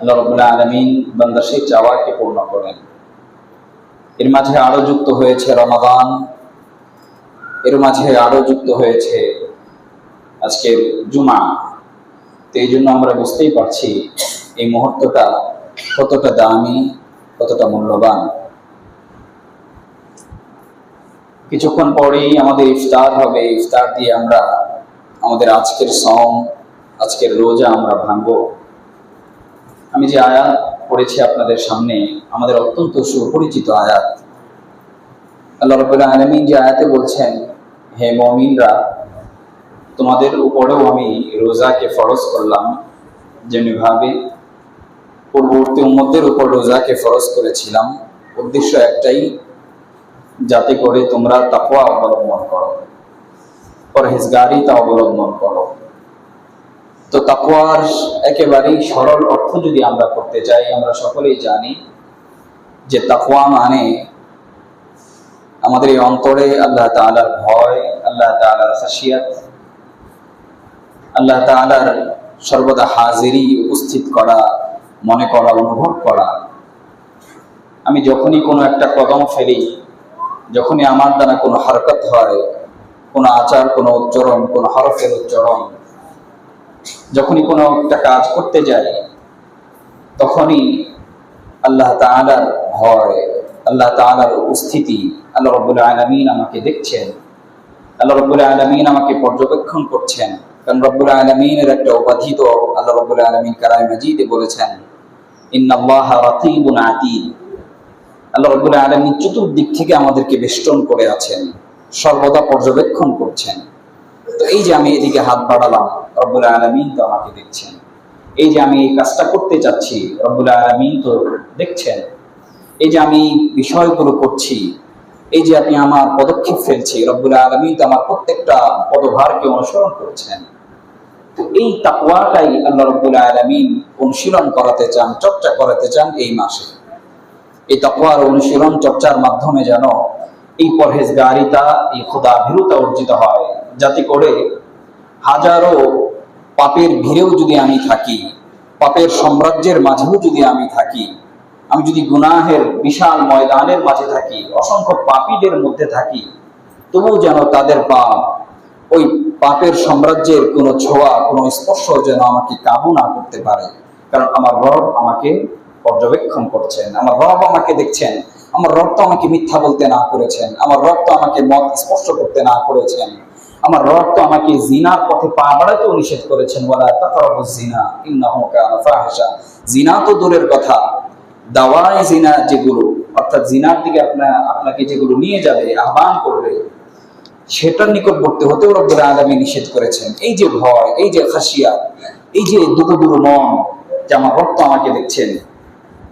আল্লাহ রবুল্লাহ আলমিন বান্দার সেই চাওয়াকে পূর্ণ করেন। এর মাঝে আরও যুক্ত হয়েছে রমাদান। এর মাঝে যুক্ত হয়েছে আজকের জুমা। তো এই জন্য আমরা বুঝতেই পারছি এই মুহূর্তটা কতটা দামি, কতটা মূল্যবান। কিছুক্ষণ পরেই আমাদের ইফতার হবে। ইফতার দিয়ে আমরা আমাদের আজকের সম আজকের রোজা আমরা ভাঙবো। আমি যে আয়াত পড়েছি আপনাদের সামনে, আমাদের অত্যন্ত সুপরিচিত আয়াত। আল্লাহ রবুল্লাহ আলমিন যে আয়াতে বলছেন, হে মমিনরা, তোমাদের উপরেও আমি রোজাকে ফরজ করলাম যেমনিভাবে পূর্ববর্তী উম্মদের উপর রোজাকে ফরজ করেছিলাম। উদ্দেশ্য একটাই, যাতে করে তোমরা তাকওয়া অবলম্বন করো পরহেজগারিতা অবলম্বন করো। তো তাকওয়ার একেবারেই সরল অর্থ যদি আমরা করতে চাই, আমরা সকলেই জানি যে তাকওয়া মানে আমাদের এই অন্তরে আল্লাহ তাআলার ভয়, আল্লাহ তাআলার খাসিয়াত, আল্লাহ তাআলার সর্বদা হাজিরি উপস্থিত করা, মনে করা, অনুভব করা। আমি যখনই কোনো একটা কদম ফেলি, যখনই আমার দ্বারা কোনো হরকত হয়, কোনো আচার, কোনো উচ্চারণ, কোনো হরফের উচ্চারণ যখনই কোনো একটা কাজ করতে যাই, তখনই আল্লাহ তাআলার ভয়, আল্লাহ তাআলার উপস্থিতি, আল্লাহ রব্বুল আলমিন আমাকে দেখছেন। আল্লাহ রব্বুল আলমিন আমাকে পর্যবেক্ষণ করছেন। কারণ রব্বুল আলমিনের একটা উপাধি তো আল্লাহ রব্বুল আলমিন কারাই মাজিদে বলেছেন, ইন্নাল্লাহ রাকিবুন আল্লাহ রব্বুল আলমিন চতুর্দিক থেকে আমাদেরকে বেষ্টন করে আছেন, সর্বদা পর্যবেক্ষণ করছেন। তো এই যে আমি এদিকে হাত বাড়ালাম, রব্বুল আলমিন তো আমাকে দেখছেন। এই যে আমি এই কাজটা করতে চাচ্ছি, রব্বুল আলমিন তো দেখছেন। এই যে আমি বিষয়গুলো করছি, এই যে আপনি আমার পদক্ষেপ ফেলছি রব্বুল আলমিন তো আমার প্রত্যেকটা পদভারকে অনুসরণ করছেন। তো এই তাকওয়াটাই আল্লাহ রব্বুল আলমিন অনুশীলন করাতে চান, চর্চা করাতে চান এই মাসে। এই তাকওয়ার অনুশীলন চর্চার মাধ্যমে যেন এই পরহেজগারিতা, এই খোদা ভীরুতা অর্জিত হয়। যাতে করে হাজারো পাপের ভিড়েও যদি আমি থাকি, পাপের সাম্রাজ্যের মাঝেও যদি আমি থাকি, আমি যদি গুনাহের বিশাল ময়দানের মাঝে থাকি, অসংখ্য পাপীদের মধ্যে থাকি, তবুও যেন তাদের পাপ, ওই পাপের সাম্রাজ্যের কোনো ছোঁয়া, কোনো স্পর্শ যেন আমাকে কাবু না করতে পারে। কারণ আমার রব আমাকে পর্যবেক্ষণ করছেন, আমার রব আমাকে দেখছেন, আমার রব তো আমাকে মিথ্যা বলতে না করেছেন, আমার রব তো আমাকে মত স্পর্শ করতে না করেছেন। আমার রব তো আমাকে জিনার পথে পা বাড়াতেও নিষেধ করেছেন বলা তাকারবু জিনা ইন্নাহু কানা জিনা তো দূরের কথা। দাওয়ায় জিনা যেগুলো, অর্থাৎ জিনার দিকে আপনার আপনাকে যেগুলো নিয়ে যাবে, আহ্বান করবে, সেটার নিকটবর্তী হতেও রব্বুল আলমী নিষেধ করেছেন। এই যে ভয়, এই যে খাসিয়া, এই যে দুটো দুটো মন, যে আমার রক্ত আমাকে দেখছেন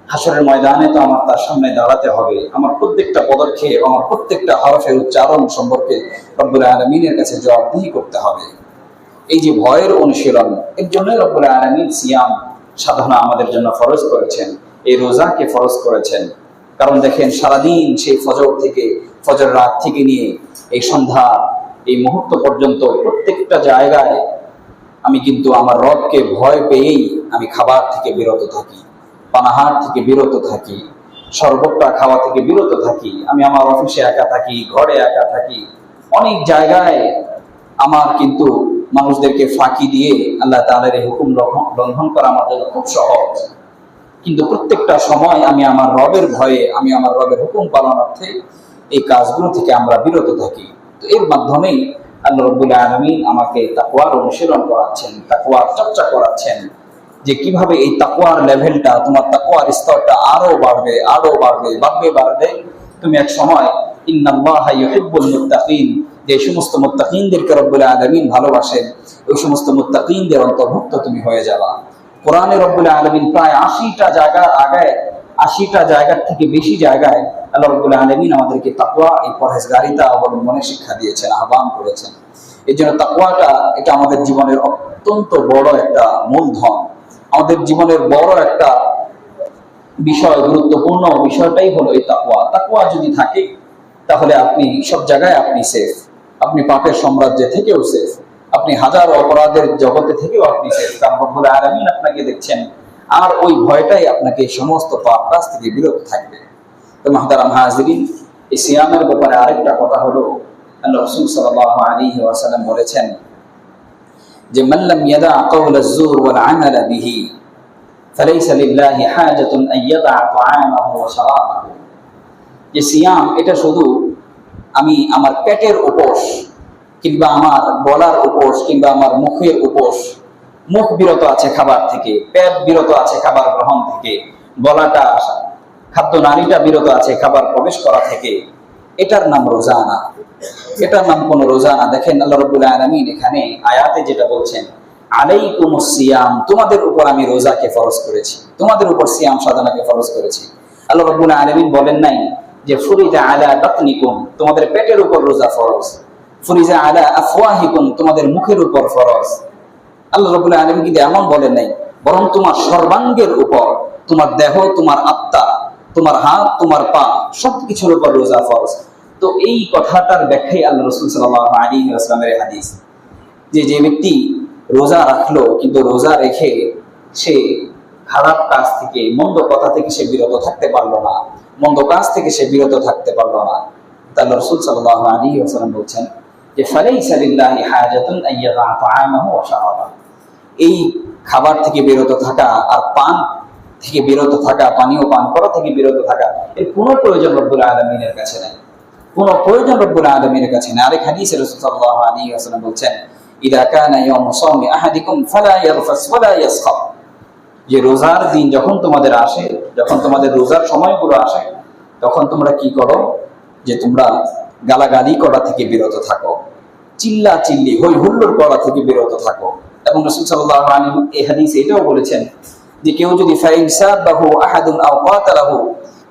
হাসরের ময়দানে তো আমার তার সামনে দাঁড়াতে হবে। আমার প্রত্যেকটা পদক্ষেপ, আমার প্রত্যেকটা হরফের উচ্চারণ সম্পর্কে রব্বুল আলমিনের কাছে জবাবদিহি করতে হবে। এই যে ভয়ের অনুশীলন, এর জন্যই রব্বুল আলমিন সিয়াম সাধনা আমাদের জন্য ফরজ করেছেন, এই রোজাকে ফরজ করেছেন। কারণ দেখেন, সারাদিন সেই ফজর থেকে, ফজর রাত থেকে নিয়ে এই সন্ধ্যা, এই মুহূর্ত পর্যন্ত প্রত্যেকটা জায়গায় আমি কিন্তু আমার রবকে ভয় পেয়েই আমি খাবার থেকে বিরত থাকি। পানাহার থেকে বিরত থাকি, শরবতটা খাওয়া থেকে বিরত থাকি, আমি আমার অফিসে একা থাকি, ঘরে একা থাকি, অনেক জায়গায় আমার কিন্তু মানুষদেরকে ফাঁকি দিয়ে আল্লাহ তাআলার এই হুকুম লঙ্ঘন করা আমার জন্য খুব সহজ। কিন্তু প্রত্যেকটা সময় আমি আমার রবের ভয়ে, আমি আমার রবের হুকুম পালনার্থে এই কাজগুলো থেকে আমরা বিরত থাকি। তো এর মাধ্যমেই আল্লাহ রব্বুল আলমিন আমাকে তাকুয়ার অনুশীলন করাচ্ছেন তাকুয়ার চর্চা করাচ্ছেন। যে কীভাবে এই তাকুয়ার লেভেলটা, তোমার তাকুয়ার স্তরটা আরও বাড়বে আরও বাড়বে বাড়বে বাড়বে। তুমি এক সময় যে সমস্ত মুত্তাকিনদেরকে রব্বুল আলামিন ভালোবাসেন, ওই সমস্ত মুত্তাকিনদের অন্তর্ভুক্ত তুমি হয়ে যাবা। কোরআনে রব্বুল আলামিন প্রায় আশিটা জায়গার আগায়, আশিটা জায়গার থেকে বেশি জায়গায় আল্লাহ রব্বুল আলামিন আমাদেরকে তাকওয়া, এই পরহেজগারিতা অবলম্বনে শিক্ষা দিয়েছেন, আহ্বান করেছেন। এই জন্য তাকওয়াটা এটা আমাদের জীবনের অত্যন্ত বড় একটা মূলধন। আমাদের জীবনের বড় একটা বিষয়, গুরুত্বপূর্ণ বিষয়টাই হলো এই তাকওয়া। তাকওয়া যদি থাকে, তাহলে আপনি সব জায়গায় আপনি সেফ আপনি পাপের সাম্রাজ্যে থেকেও সেফ আপনি হাজার অপরাধের জগতে থেকেও আপনি সেফ কারণ রব্বুল আলামিন আপনাকে দেখছেন, আর ওই ভয়টাই আপনাকে সমস্ত পাপ কাজ থেকে বিরত থাকবে। তো মাহতারাম হাজরিন, এই সিয়ামের ব্যাপারে আরেকটা কথা হলো, আল্লাহ রসুল সাল্লাহ আলী ওয়াসাল্লাম বলেছেন যে মাল্লাম ইয়াদা কওল আয-যুর ওয়াল আমাল বিহি, ফালাইসা লিল্লাহি হাজাতুন আইয়াদা তাআমাহু যে সিয়াম, এটা শুধু আমি আমার পেটের উপোস কিংবা আমার বলার উপোস কিংবা আমার মুখের উপোস, মুখ বিরত আছে খাবার থেকে, পেট বিরত আছে খাবার গ্রহণ থেকে বলাটা খাদ্য নারীটা বিরত আছে খাবার প্রবেশ করা থেকে, এটার নাম রোজা না এটার নাম কোন রোজা না। দেখেন আল্লাহ এখানে আয়াতে যেটা বলছেন আলাইকুম সিয়াম তোমাদের উপর আমি রোজাকে ফরজ করেছি। তোমাদের উপর সিয়াম সাধনাকে ফরজ করেছি। আল্লাহ রবুল্লাহ আলমিন বলেন নাই যে, ফুরিজা আলা বাতনিকুম তোমাদের পেটের উপর রোজা ফরজ। ফুরিজা আলা আফওয়াহিকুম তোমাদের মুখের উপর ফরজ। আল্লাহ রবুল্লাহ আলমিন কিন্তু এমন বলেন নাই, বরং তোমার সর্বাঙ্গের উপর, তোমার দেহ, তোমার আত্মা, তোমার হাত, তোমার পা, সবকিছুর উপর রোজা ফরজ। তো এই কথাটার ব্যাখ্যাই আল্লাহ রসুল সাল্লাহ আলী আসলামের হাদিস। যে যে ব্যক্তি রোজা রাখল কিন্তু রোজা রেখে সে খারাপ কাজ থেকে, মন্দ কথা থেকে সে বিরত থাকতে পারল না, মন্দ কাজ থেকে সে বিরত থাকতে পারল না। তাহলে রসুল সাল্লাহ আলী আসালাম বলছেন যে ফালাই সালিল্লাহি শারাবাহু। এই খাবার থেকে বিরত থাকা আর পান থেকে বিরত থাকা, পানীয় পান করা থেকে বিরত থাকা, এর কোনো প্রয়োজন রব্বুল আলমিনের কাছে নেই। কোন প্রয়োজন রব্বুল আলমীর কাছে না। আরেক হাদিসে রাসূল সাল্লাল্লাহু আলাইহি বলছেন, ইদা কানা ইয়াউমু সাওমি আহাদিকুম ফালা ইয়ারফাস ওয়ালা ইয়াসখাব যে রোজার দিন যখন তোমাদের আসে, যখন তোমাদের রোজার সময়গুলো আসে, তখন তোমরা কি করো? যে তোমরা গালাগালি করা থেকে বিরত থাকো চিল্লা চিল্লি হই হুল্লোড় করা থেকে বিরত থাকো। এবং রাসূল সাল্লাল্লাহু আলাইহি এই হাদিসে এটাও বলেছেন যে কেউ যদি ফাইনসাবাহু আহাদুন আও কাতালাহু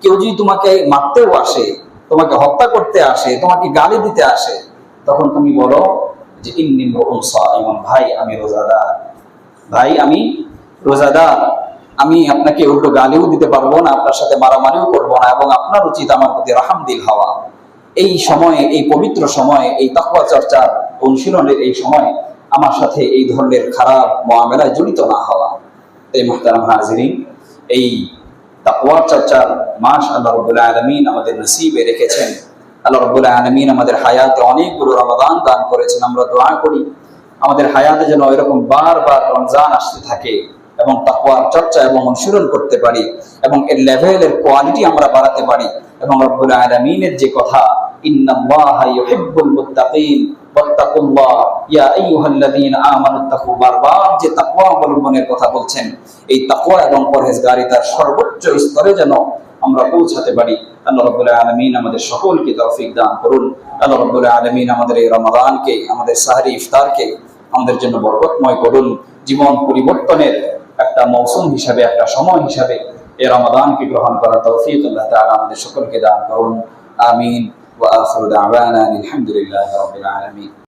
কেউ যদি তোমাকে মারতেও আসে তোমাকে হত্যা করতে আসে, তোমাকে গালি দিতে আসে, তখন তুমি বলো যে ভাই, আমি রোজাদার। ভাই, আমি রোজাদার। আমি আপনাকে উল্টো গালিও দিতে পারব না, আপনার সাথে মারামারিও করব না এবং আপনার উচিত আমার প্রতি রাহাম দিল হওয়া। এই সময়ে, এই পবিত্র সময়ে, এই তাকওয়া চর্চার অনুশীলনের এই সময় আমার সাথে এই ধরনের খারাপ মহামেলায় জড়িত না হওয়া। এই মোহতারাম হাজিরিন, এই তাকওয়ার চর্চার মাস আল্লাহ রবুল্লাহ আলমিন আমাদের নসিবে রেখেছেন। আল্লাহ রবুল্লাহ আলমিন আমাদের হায়াতে অনেকগুলো রমাদান দান করেছেন। আমরা দোয়া করি, আমাদের হায়াতে যেন এরকম বারবার রমজান আসতে থাকে এবং তাকওয়ার চর্চা এবং অনুশীলন করতে পারি এবং এর লেভেলের কোয়ালিটি আমরা বাড়াতে পারি। এবং রব্বুল আলমিনের যে কথা অবলম্বনের কথা বলছেন, এই তাকওয়া এবং পরহেজগারিতার সর্বোচ্চ স্তরে যেন আমরা পৌঁছাতে পারি। আল্লাহ রাব্বুল আলামিন আমাদের সকলকে তৌফিক দান করুন। আল্লাহ রাব্বুল আলামিন আমাদের এই রমাদানকে, আমাদের সাহরি ইফতারকে আমাদের জন্য বরকতময় করুন। জীবন পরিবর্তনের একটা মৌসুম হিসাবে, একটা সময় হিসাবে এই রমাদানকে গ্রহণ করার তৌফিক আল্লাহ তাআলা আমাদের সকলকে দান করুন। আমিন। আলহামদুলিল্লাহি রাব্বিল আলামিন।